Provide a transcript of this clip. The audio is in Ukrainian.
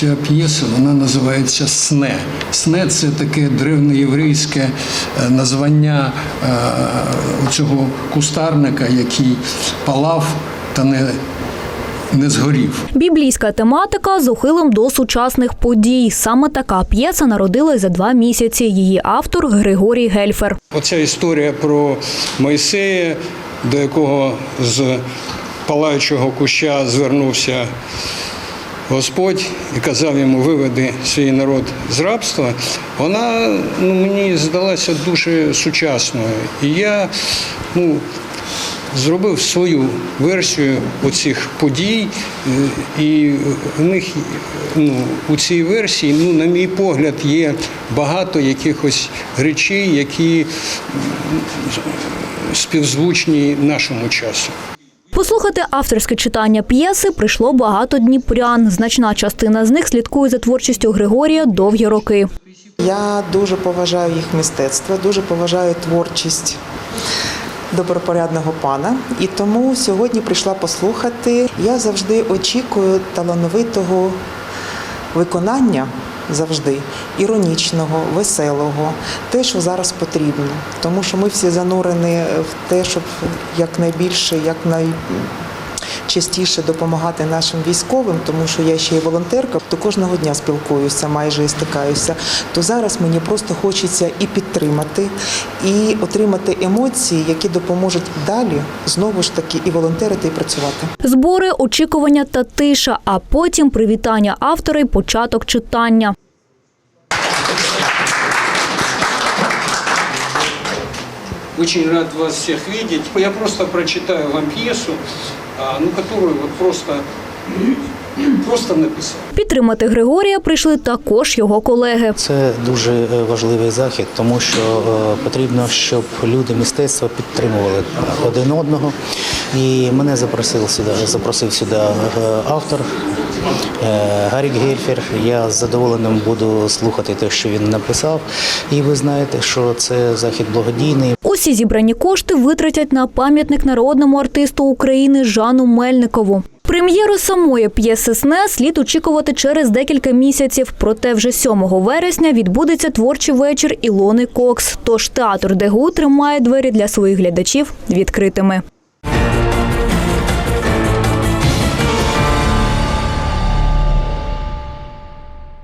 ця п'єса вона називається Сне. Сне це таке древнеєврейське е, названня е, цього кустарника, який палав та не, не згорів. Біблійська тематика з ухилом до сучасних подій. Саме така п'єса народилась за два місяці. Її автор Григорій Гельфер. Оця історія про Мойсея, до якого з палаючого куща звернувся Господь і казав йому виведи свій народ з рабства, вона ну, мені здалася дуже сучасною. І я ну, зробив свою версію оцих подій, е, і в них ну, у цій версії, ну, на мій погляд, є багато якихось речей, які співзвучні нашому часу. Послухати авторське читання п'єси прийшло багато дніпрян. Значна частина з них слідкує за творчістю Григорія довгі роки. Я дуже поважаю їх мистецтво, дуже поважаю творчість добропорядного пана. І тому сьогодні прийшла послухати. Я завжди очікую талановитого виконання. Завжди. Іронічного, веселого, те, що зараз потрібно, тому що ми всі занурені в те, щоб якнайбільше, якнайчастіше допомагати нашим військовим, тому що я ще й волонтерка, то кожного дня спілкуюся, майже і стикаюся. То зараз мені просто хочеться і підтримати, і отримати емоції, які допоможуть далі знову ж таки і волонтерити, і працювати. Збори, очікування та тиша, а потім привітання автора й початок читання. Очень рад вас всех видеть. Я просто прочитаю вам пьесу, ну, которую вот просто, просто написал. Підтримати Григорія прийшли також його колеги. Це дуже е, важливий захід, тому що е, потрібно, щоб люди мистецтва підтримували один одного. І мене запросив сюди, запросив сюди е, автор Гарік Гельфер. Я з задоволенням буду слухати те, що він написав. І ви знаєте, що це захід благодійний. Усі зібрані кошти витратять на пам'ятник народному артисту України Жану Мельникову. Прем'єру самої п'єси «Сне» слід очікувати через декілька місяців. Проте вже 7 вересня відбудеться творчий вечір Ілони Кокс. Тож театр ДГУ тримає двері для своїх глядачів відкритими.